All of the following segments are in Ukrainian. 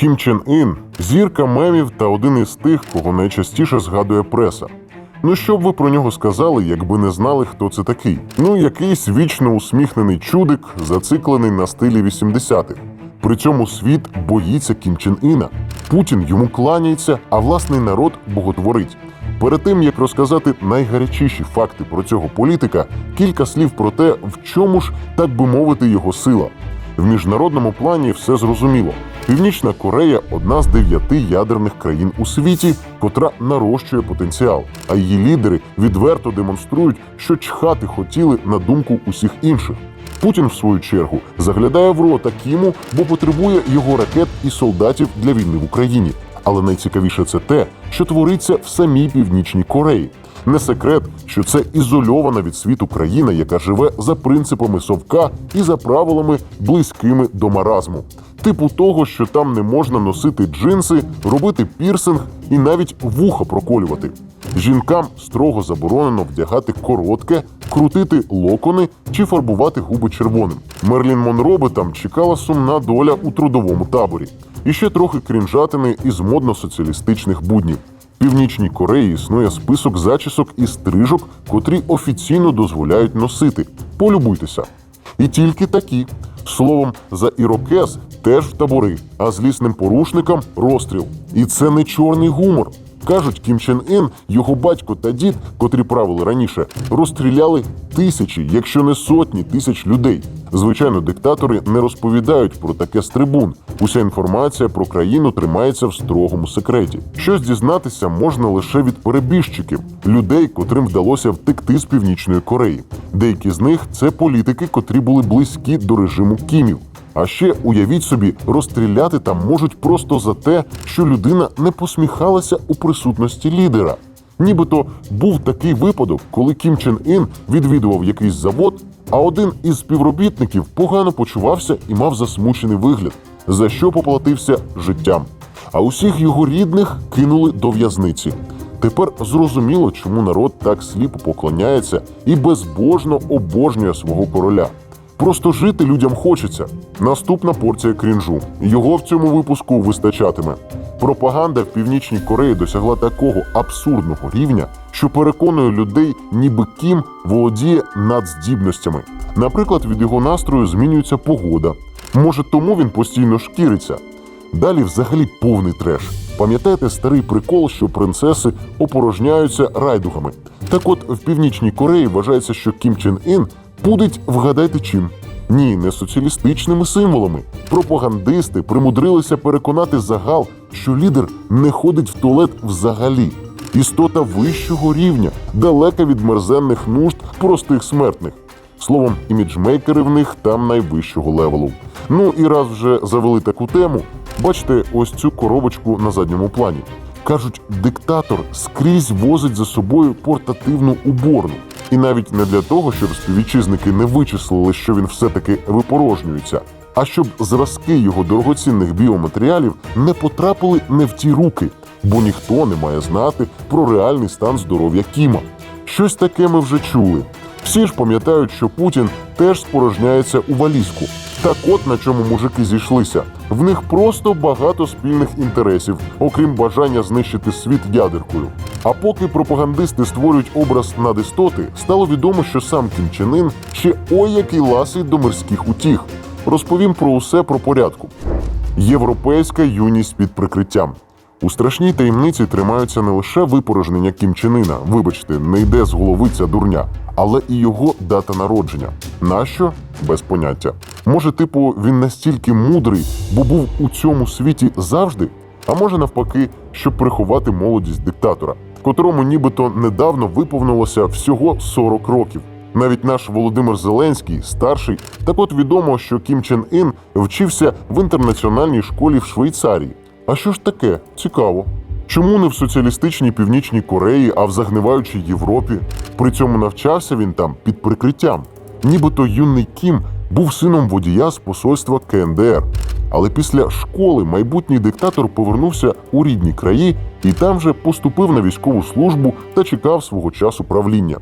Кім Чен Ін зірка мемів та один із тих, кого найчастіше згадує преса. Ну що б ви про нього сказали, якби не знали, хто це такий? Ну, якийсь вічно усміхнений чудик, зациклений на стилі 80-х. При цьому світ боїться Кім Чен Іна. Путін йому кланяється, а власний народ боготворить. Перед тим як розказати найгарячіші факти про цього політика, кілька слів про те, в чому ж, так би мовити, його сила. В міжнародному плані все зрозуміло. Північна Корея одна з дев'яти ядерних країн у світі, котра нарощує потенціал. А її лідери відверто демонструють, що чхати хотіли на думку усіх інших. Путін, в свою чергу, заглядає в рота Кіму, бо потребує його ракет і солдатів для війни в Україні. Але найцікавіше це те, що твориться в самій північній Кореї. Не секрет, що це ізольована від світу країна, яка живе за принципами совка і за правилами близькими до маразму. Типу того, що там не можна носити джинси, робити пірсинг і навіть вуха проколювати. Жінкам строго заборонено вдягати коротке, крутити локони чи фарбувати губи червоним. Мерлін Монро би там чекала сумна доля у трудовому таборі. І ще трохи крінжатини із модно-соціалістичних буднів. Північній Кореї існує список зачісок і стрижок, котрі офіційно дозволяють носити. Полюбуйтеся. І тільки такі. Словом, за ірокез теж в табори, а злісним порушникам розстріл. І це не чорний гумор. Кажуть, Кім Чен Ін, його батько та дід, котрі правили раніше, розстріляли тисячі, якщо не сотні тисяч людей. Звичайно, диктатори не розповідають про таке з трибун. Уся інформація про країну тримається в строгому секреті. Щось дізнатися можна лише від перебіжчиків, людей, котрим вдалося втекти з північної Кореї. Деякі з них це політики, котрі були близькі до режиму Кімів. А ще уявіть собі, розстріляти там можуть просто за те, що людина не посміхалася у присутності лідера. Нібито був такий випадок, коли Кім Чен Ін відвідував якийсь завод, а один із співробітників погано почувався і мав засмучений вигляд, за що поплатився життям. А усіх його рідних кинули до в'язниці. Тепер зрозуміло, чому народ так сліпо поклоняється і безбожно обожнює свого короля. Просто жити людям хочеться. Наступна порція крінжу. Його в цьому випуску вистачатиме. Пропаганда в північній Кореї досягла такого абсурдного рівня, що переконує людей, ніби Кім володіє надздібностями. Наприклад, від його настрою змінюється погода. Може, тому він постійно шкіриться. Далі взагалі повний треш. Пам'ятаєте старий прикол, що принцеси опорожняються райдугами? Так от в північній Кореї вважається, що Кім Чен Ін пудить вгадайте чим. Ні, не соціалістичними символами. Пропагандисти примудрилися переконати загал, що лідер не ходить в туалет взагалі. Істота вищого рівня, далека від мерзенних нужд простих смертних. Словом, іміджмейкери в них там найвищого левелу. Ну і раз вже завели таку тему, бачите ось цю коробочку на задньому плані. Кажуть, диктатор скрізь возить за собою портативну уборну. І навіть не для того, щоб співвітчизники не вичислили, що він все-таки випорожнюється, а щоб зразки його дорогоцінних біоматеріалів не потрапили не в ті руки, бо ніхто не має знати про реальний стан здоров'я Кіма. Щось таке ми вже чули. Всі ж пам'ятають, що Путін теж спорожняється у валізку. Так от на чому мужики зійшлися. В них просто багато спільних інтересів, окрім бажання знищити світ ядеркою. А поки пропагандисти створюють образ надистоти, стало відомо, що сам Ін ще ой який ласий до мирських утіх. Розповім про усе про порядку. Європейська юність під прикриттям. У страшній таємниці тримаються не лише випорожнення Кім Чен Іна, вибачте, не йде з голови ця дурня, але і його дата народження. Нащо? Без поняття. Може, типу, він настільки мудрий, бо був у цьому світі завжди, а може навпаки, щоб приховати молодість диктатора, котрому нібито недавно виповнилося всього 40 років. Навіть наш Володимир Зеленський, старший, так от відомо, що Кім Чен Ін вчився в інтернаціональній школі в Швейцарії. А що ж таке? Цікаво. Чому не в соціалістичній північній Кореї, а в загниваючій Європі? При цьому навчався він там під прикриттям. Нібито юний Кім був сином водія з посольства КНДР. Але після школи майбутній диктатор повернувся у рідні краї і там вже поступив на військову службу та чекав свого часу правління.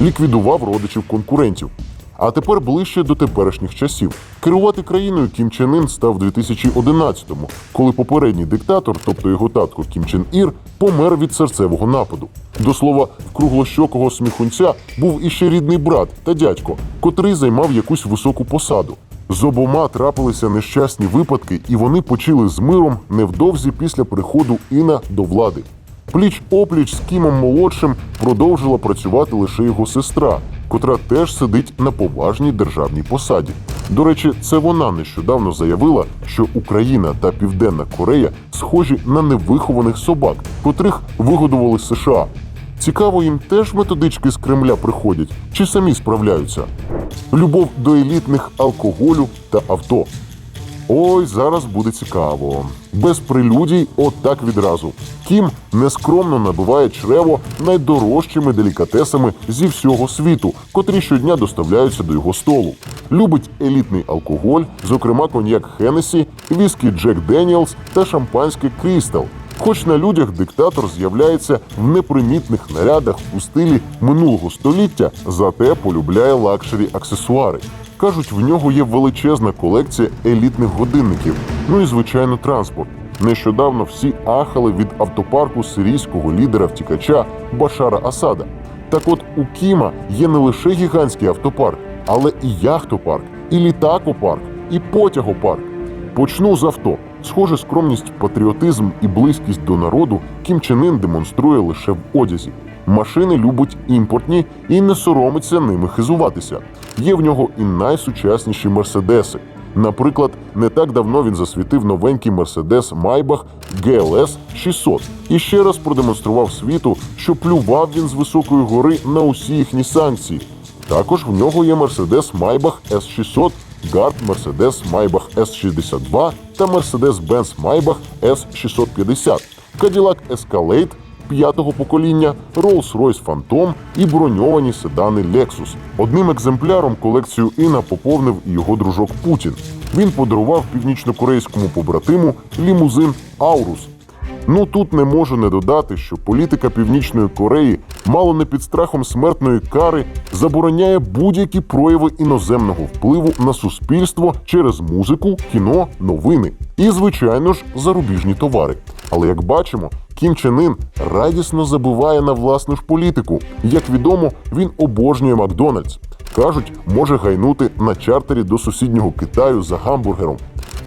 Ліквідував родичів конкурентів. А тепер ближче до теперішніх часів. Керувати країною Кім Чен Ін став 2011-му, коли попередній диктатор, тобто його татко Кім Чен Ір, помер від серцевого нападу. До слова, в круглощокого сміхунця був іще рідний брат та дядько, котрий займав якусь високу посаду. З обома трапилися нещасні випадки, і вони почали з миром невдовзі після приходу Іна до влади. Пліч опліч з Кімом молодшим продовжила працювати лише його сестра, котра теж сидить на поважній державній посаді. До речі, це вона нещодавно заявила, що Україна та Південна Корея схожі на невихованих собак, котрих вигодували США. Цікаво, їм теж методички з Кремля приходять чи самі справляються. Любов до елітних алкоголю та авто. Ой, зараз буде цікаво. Без прелюдій, от так відразу. Кім нескромно набиває чрево найдорожчими делікатесами зі всього світу, котрі щодня доставляються до його столу. Любить елітний алкоголь, зокрема коньяк Хеннесі, віскі Джек Деніелс та шампанське Крістал. Хоч на людях диктатор з'являється в непримітних нарядах у стилі минулого століття, зате полюбляє лакшері аксесуари. Кажуть, в нього є величезна колекція елітних годинників, ну і звичайно транспорт. Нещодавно всі ахали від автопарку сирійського лідера втікача Башара Асада. Так от у Кіма є не лише гігантський автопарк, але і яхтопарк, і літакопарк, і потягопарк. Почну з авто. Схоже, скромність, патріотизм і близькість до народу Кім демонструє лише в одязі. Машини любить імпортні і не соромиться ними хизуватися. Є в нього і найсучасніші мерседеси. Наприклад, не так давно він засвітив новенький Мерседес Майбах GLS 600 і ще раз продемонстрував світу, що плював він з високої гори на усі їхні санкції. Також в нього є Mercedes Maybach S600, Гард Mercedes Maybach S62 та Mercedes-Benz Maybach S650, Cadillac Escalade п'ятого покоління, Rolls-Royce Phantom і броньовані седани Lexus. Одним екземпляром колекцію Іна поповнив і його дружок Путін. Він подарував північнокорейському побратиму лімузин Аурус. Ну тут не можу не додати, що політика Північної Кореї мало не під страхом смертної кари забороняє будь-які прояви іноземного впливу на суспільство через музику, кіно, новини і, звичайно ж, зарубіжні товари. Але як бачимо, Кім Чен Ін радісно забуває на власну ж політику. Як відомо, він обожнює Макдональдс. Кажуть, може гайнути на чартері до сусіднього Китаю за гамбургером.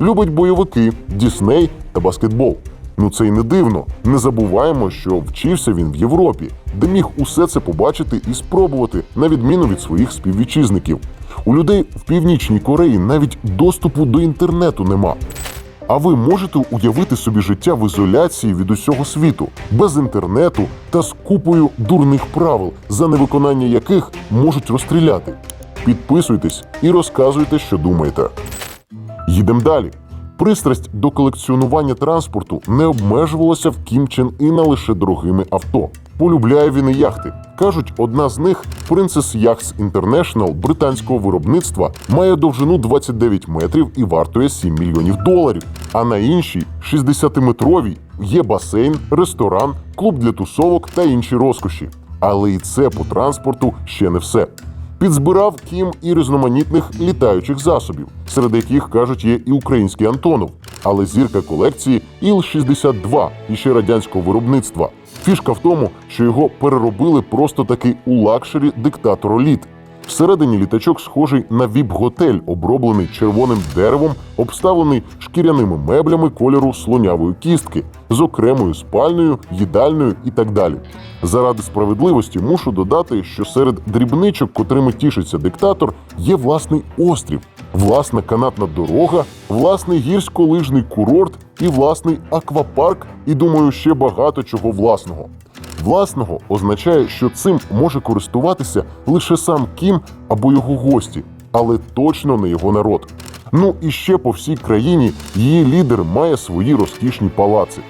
Любить бойовики, Дісней та баскетбол. Ну це й не дивно. Не забуваємо, що вчився він в Європі, де міг усе це побачити і спробувати, на відміну від своїх співвітчизників. У людей в північній Кореї навіть доступу до інтернету нема. А ви можете уявити собі життя в ізоляції від усього світу, без інтернету та з купою дурних правил, за невиконання яких можуть розстріляти? Підписуйтесь і розказуйте, що думаєте. Їдемо далі. Пристрасть до колекціонування транспорту не обмежувалася в Кім Чен Іна лише дорогими авто. Полюбляє він і яхти. Кажуть, одна з них Princess Yachts International британського виробництва має довжину 29 метрів і вартує 7 мільйонів доларів. А на іншій 60-метровій є басейн, ресторан, клуб для тусовок та інші розкоші. Але і це по транспорту ще не все. Підзбирав Кім і різноманітних літаючих засобів, серед яких кажуть є і український Антонов, але зірка колекції Іл-62 і ще радянського виробництва. Фішка в тому, що його переробили просто таки у лакшері диктатору літ. Всередині літачок схожий на віп-готель, оброблений червоним деревом, обставлений шкіряними меблями кольору слонявої кістки, з окремою спальною, їдальною і так далі. Заради справедливості мушу додати, що серед дрібничок, котрими тішиться диктатор, є власний острів, власна канатна дорога, власний гірськолижний курорт і власний аквапарк, і думаю, ще багато чого власного. Власного означає, що цим може користуватися лише сам Кім або його гості, але точно не його народ. Ну і ще по всій країні її лідер має свої розкішні палаци.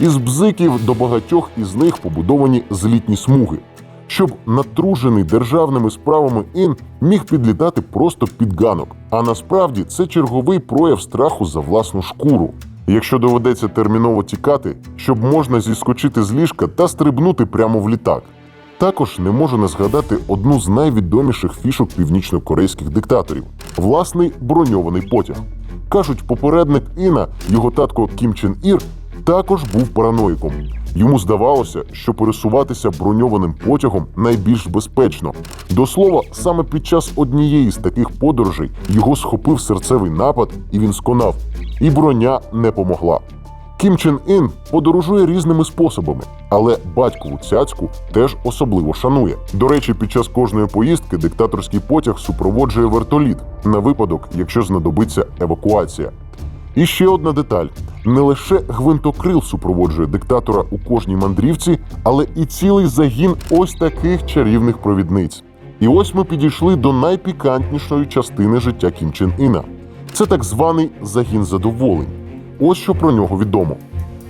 Із бзиків до багатьох із них побудовані злітні смуги, щоб натружений державними справами ін міг підлітати просто під ганок. А насправді це черговий прояв страху за власну шкуру. Якщо доведеться терміново тікати, щоб можна зіскочити з ліжка та стрибнути прямо в літак. Також не можу не згадати одну з найвідоміших фішок північно-корейських диктаторів власний броньований потяг. Кажуть, попередник Іна, його татко Кім Чен Ір, також був параноїком. Йому здавалося, що пересуватися броньованим потягом найбільш безпечно. До слова, саме під час однієї з таких подорожей його схопив серцевий напад, і він сконав. І броня не помогла. Кім Чен Ін подорожує різними способами, але батькову цяцьку теж особливо шанує. До речі, під час кожної поїздки диктаторський потяг супроводжує вертоліт на випадок, якщо знадобиться евакуація. І ще одна деталь: не лише гвинтокрил супроводжує диктатора у кожній мандрівці, але і цілий загін ось таких чарівних провідниць. І ось ми підійшли до найпікантнішої частини життя Кім Чен Іна. Це так званий загін задоволень. Ось що про нього відомо.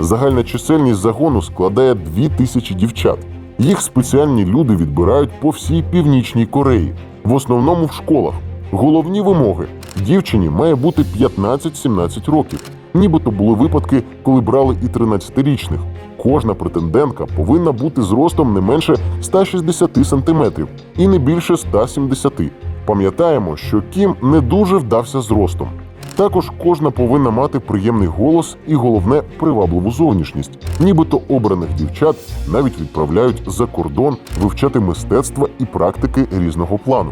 Загальна чисельність загону складає дві тисячі дівчат. Їх спеціальні люди відбирають по всій північній Кореї, в основному в школах. Головні вимоги: дівчині має бути 15-17 років. Нібито були випадки, коли брали і 13-річних. Кожна претендентка повинна бути зростом не менше 160 сантиметрів і не більше 170. Пам'ятаємо, що Кім не дуже вдався зростом. Також кожна повинна мати приємний голос і головне привабливу зовнішність. Нібито обраних дівчат навіть відправляють за кордон вивчати мистецтва і практики різного плану.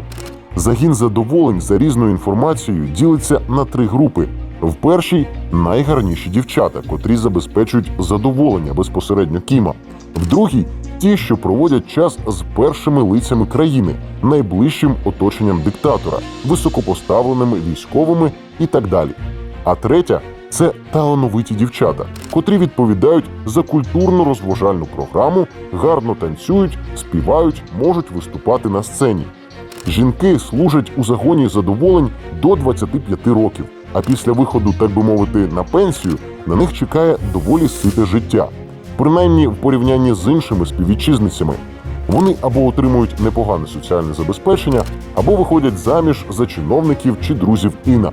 Загін задоволень за різною інформацією ділиться на три групи. В першій найгарніші дівчата, котрі забезпечують задоволення безпосередньо Кіма. В другій ті, що проводять час з першими лицями країни, найближчим оточенням диктатора, високопоставленими військовими і так далі. А третя це талановиті дівчата, котрі відповідають за культурно розважальну програму, гарно танцюють, співають, можуть виступати на сцені. Жінки служать у загоні задоволень до 25 років, а після виходу, так би мовити, на пенсію на них чекає доволі сите життя, принаймні в порівнянні з іншими співвітчизницями. Вони або отримують непогане соціальне забезпечення, або виходять заміж за чиновників чи друзів Іна.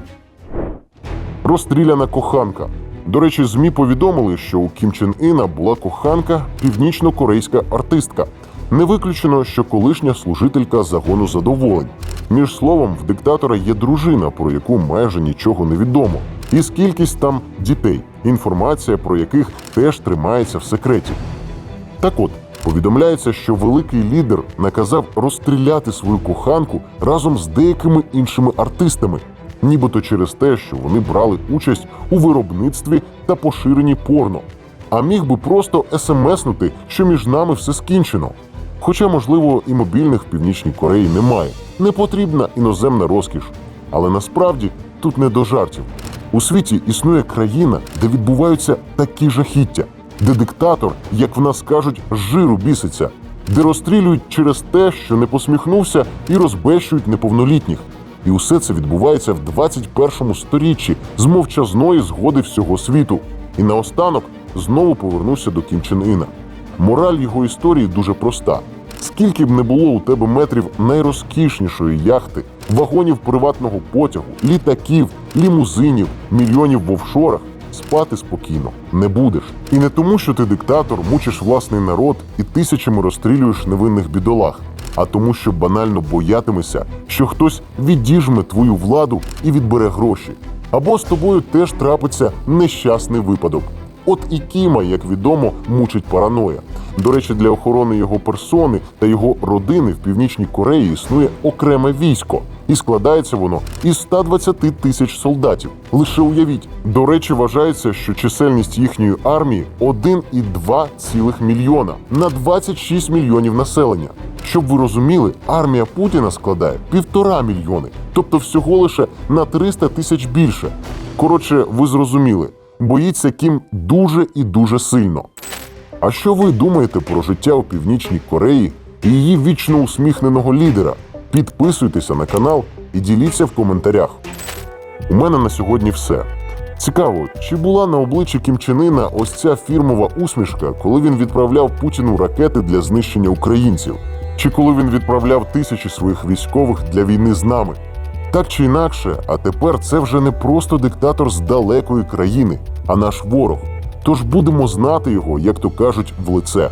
Розстріляна коханка. До речі, ЗМІ повідомили, що у Кім Чен Іна була коханка, північно-корейська артистка. Не виключено, що колишня служителька загону задоволень. Між словом, в диктатора є дружина, про яку майже нічого не відомо, і скількись там дітей, інформація про яких теж тримається в секреті. Так от, повідомляється, що великий лідер наказав розстріляти свою коханку разом з деякими іншими артистами, нібито через те, що вони брали участь у виробництві та поширенні порно. А міг би просто смснути, що між нами все скінчено. Хоча, можливо, і мобільних в Північній Кореї немає. Не потрібна іноземна розкіш. Але насправді тут не до жартів. У світі існує країна, де відбуваються такі жахіття, де диктатор, як в нас кажуть, жиру біситься, де розстрілюють через те, що не посміхнувся, і розбещують неповнолітніх. І усе це відбувається в 21 сторіччі з мовчазної згоди всього світу. І наостанок знову повернуся до Кім Іна. Мораль його історії дуже проста. Скільки б не було у тебе метрів найрозкішнішої яхти, вагонів приватного потягу, літаків, лімузинів, мільйонів в офшорах, спати спокійно не будеш. І не тому, що ти диктатор, мучиш власний народ і тисячами розстрілюєш невинних бідолах, а тому, що банально боятимешся, що хтось відіжме твою владу і відбере гроші. Або з тобою теж трапиться нещасний випадок. От і Кіма, як відомо, мучить параноя. До речі, для охорони його персони та його родини в північній Кореї існує окреме військо, і складається воно із 120 тисяч солдатів. Лише уявіть. До речі, вважається, що чисельність їхньої армії 1,2 мільйона на 26 мільйонів населення. Щоб ви розуміли, армія Путіна складає півтора мільйони, тобто всього лише на 300 тисяч більше. Коротше, ви зрозуміли, боїться Кім дуже і дуже сильно. А що ви думаєте про життя у Північній Кореї і її вічно усміхненого лідера? Підписуйтеся на канал і діліться в коментарях. У мене на сьогодні все. Цікаво, чи була на обличчі Кім Чен Іна ось ця фірмова усмішка, коли він відправляв Путіну ракети для знищення українців, чи коли він відправляв тисячі своїх військових для війни з нами? Так чи інакше, а тепер це вже не просто диктатор з далекої країни, а наш ворог. Тож будемо знати його, як то кажуть, в лице.